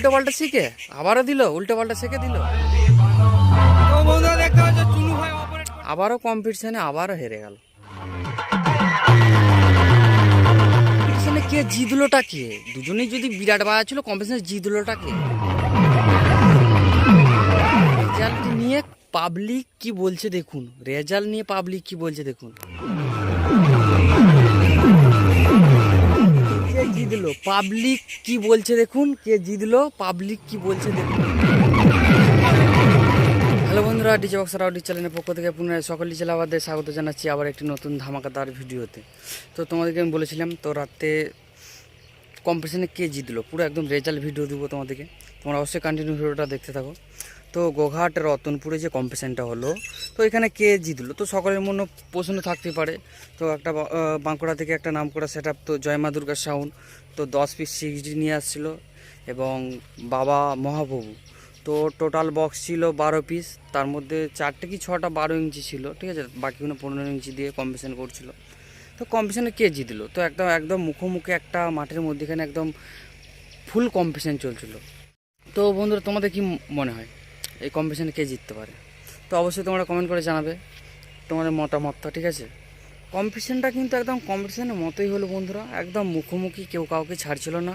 উল্টো পাল্টা শিখে? আবারও দিল উল্টো পাল্টা শিখে দিল? আবারও কম্পিটিশনে আবারও হেরে গেল। কে জিতলোটা কে? দুজনেই যদি বিরাট বাজা ছিল কম্পিটিশনে জিতলোটা কে? রেজাল্ট নিয়ে পাবলিক কি বলছে দেখুন। রেজাল্ট নিয়ে পাবলিক কি বলছে দেখুন। পাবলিক কি বলছে দেখুন? কে জিতলো? পাবলিক কি বলছে দেখুন। হ্যালো বন্ধুরা ডিজে বক্সার রাউডি চ্যানেলের পক্ষ থেকে পুনরায় সকল ডিজে লাভারদের স্বাগত জানাচ্ছি আবার একটি নতুন ধামাকাদার ভিডিওতে। তো তোমাদেরকে আমি বলেছিলাম, তো রাতে কম্পিটিশনে কে জিতলো? পুরো একদম রেজাল্ট ভিডিও দেবো তোমাদেরকে। তোমরা অবশ্যই কন্টিনিউ ভিডিওটা দেখতে থাকো। তো গোঘাট, রতনপুরে যে কম্পিটিশনটা হলো, তো এখানে কে জিতলো? তো সকলের মনে প্রশ্ন থাকতে পারে। তো একটা বাঁকুড়া থেকে একটা নাম করা সেট তো জয়মা দুর্গা সাউন্ড তো দশ পিস সিক্স ডি নিয়ে আসছিল এবং বাবা মহাপ্রভু। তো টোটাল বক্স ছিল বারো পিস তার মধ্যে চারটে কি ছটা বারো ইঞ্চি ছিল, ঠিক আছে? বাকিগুলো পনেরো ইঞ্চি দিয়ে কম্পিটিশন করছিল। তো কম্পিটিশনে কে জিতলো? তো একদম একদম মুখোমুখি একটা মাঠের মধ্যেখানে একদম ফুল কম্পিটিশন চলছিল। তো বন্ধুরা, তোমাদের কি মনে হয়? এই কম্পিটিশানে কে জিততে পারে? তো অবশ্যই তোমরা কমেন্ট করে জানাবে তোমাদের মতামতটা, ঠিক আছে? কম্পিটিশানটা কিন্তু একদম কম্পিটিশানের মতোই হলো বন্ধুরা। একদম মুখোমুখি, কেউ কাউকে ছাড়ছিল না।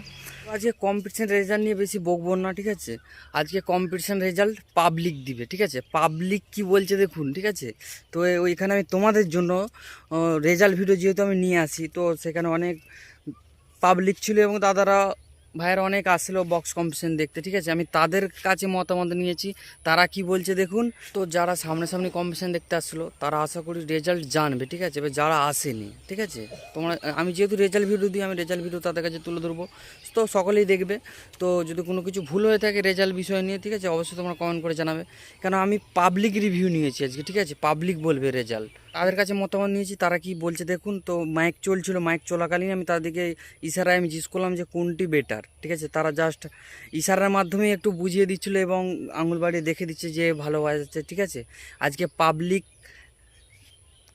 আজকে কম্পিটিশান রেজাল্ট নিয়ে বেশি বকবো না, ঠিক আছে? আজকে কম্পিটিশান রেজাল্ট পাবলিক দিবে, ঠিক আছে? পাবলিক কি বলছে দেখুন, ঠিক আছে? তো ওইখানে আমি তোমাদের জন্য রেজাল্ট ভিডিও যেহেতু আমি নিয়ে আসি, তো সেখানে অনেক পাবলিক ছিল এবং দাদারা ভাইয়েরা অনেক আসলো বক্স কম্পিটিশন দেখতে, ঠিক আছে? আমি তাদের কাছে মতামত নিয়েছি। তারা কি বলছে দেখুন? তো যারা সামনাসামনি কম্পিটিশন দেখতে আসলো, তারা আশা করি রেজাল্ট জানবে, ঠিক আছে? এবার যারা আসেনি, ঠিক আছে? তোমরা, আমি যেহেতু রেজাল্ট ভিডিও দিই, আমি রেজাল্ট ভিডিও তাদের কাছে তুলে ধরবো। তো সকলেই দেখবে। তো যদি কোনো কিছু ভুল হয়ে থাকে রেজাল্ট বিষয় নিয়ে, ঠিক আছে? অবশ্যই তোমরা কমেন্ট করে জানাবে। কেন, আমি পাবলিক রিভিউ নিয়েছি আজকে, ঠিক আছে? পাবলিক বলবে রেজাল্ট তাদের কাছে মতামত নিয়েছি, তারা কি বলছে দেখুন, তো মাইক চলছিল মাইক চলাকালীন আমি তাদেরকে ইশারায় আমি জিজ্ঞেস করলাম যে কোনটি বেটার ঠিক আছে? তারা জাস্ট ইশারার মাধ্যমে একটু বুঝিয়ে দিচ্ছিল এবং আঙুল বাড়িয়ে দেখে দিচ্ছে যে ভালো বাজাচ্ছে ঠিক আছে? আজকে পাবলিক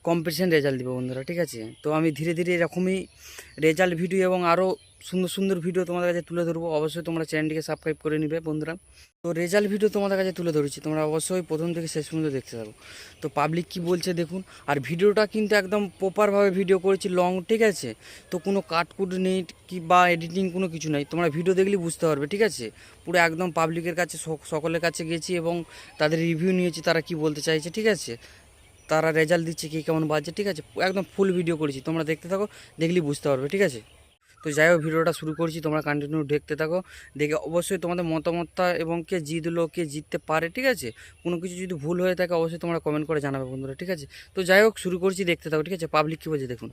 কম্পিটিশন রেজাল্ট দিবে বন্ধুরা, ঠিক আছে? তো আমি ধীরে ধীরে এরকমই রেজাল্ট ভিডিও এবং আরও সুন্দর সুন্দর ভিডিও তোমাদের কাছে তুলে ধরবো। অবশ্যই তোমরা চ্যানেলটিকে সাবস্ক্রাইব করে নিবে বন্ধুরা। তো রেজাল্ট ভিডিও তোমাদের কাছে তুলে ধরেছি, তোমরা অবশ্যই প্রথম থেকে শেষ পর্যন্ত দেখতে থাকো। তো পাবলিক কি বলছে দেখুন, আর ভিডিওটা কিন্তু একদম প্রপারভাবে ভিডিও করেছি লং ঠিক আছে? তো কোনো কাটকুট নেই কি বা এডিটিং কোনো কিছু নাই, তোমরা ভিডিও দেখলেই বুঝতে পারবে, ঠিক আছে? পুরো একদম পাবলিকের কাছে সকলের কাছে গেছি এবং তাদের রিভিউ নিয়েছি, তারা কি বলতে চাইছে, ঠিক আছে? তারা রেজাল্ট দিচ্ছে কি কেমন বাজছে, ঠিক আছে? একদম ফুল ভিডিও করেছি। তোমরা দেখতে থাকো, দেখলেই বুঝতে পারবে, ঠিক আছে? তো যাই হোক, ভিডিওটা শুরু করছি, তোমরা কন্টিনিউ দেখতে থাকো। দেখে অবশ্যই তোমাদের মতামতটা এবং কে জিতলো, কে জিততে পারে, ঠিক আছে? কোনো কিছু যদি ভুল হয়ে থাকে, অবশ্যই তোমরা কমেন্ট করে জানাবে বন্ধুরা, ঠিক আছে? তো যাই হোক, শুরু করছি, দেখতে থাকো, ঠিক আছে? পাবলিক কী বলছে, দেখুন।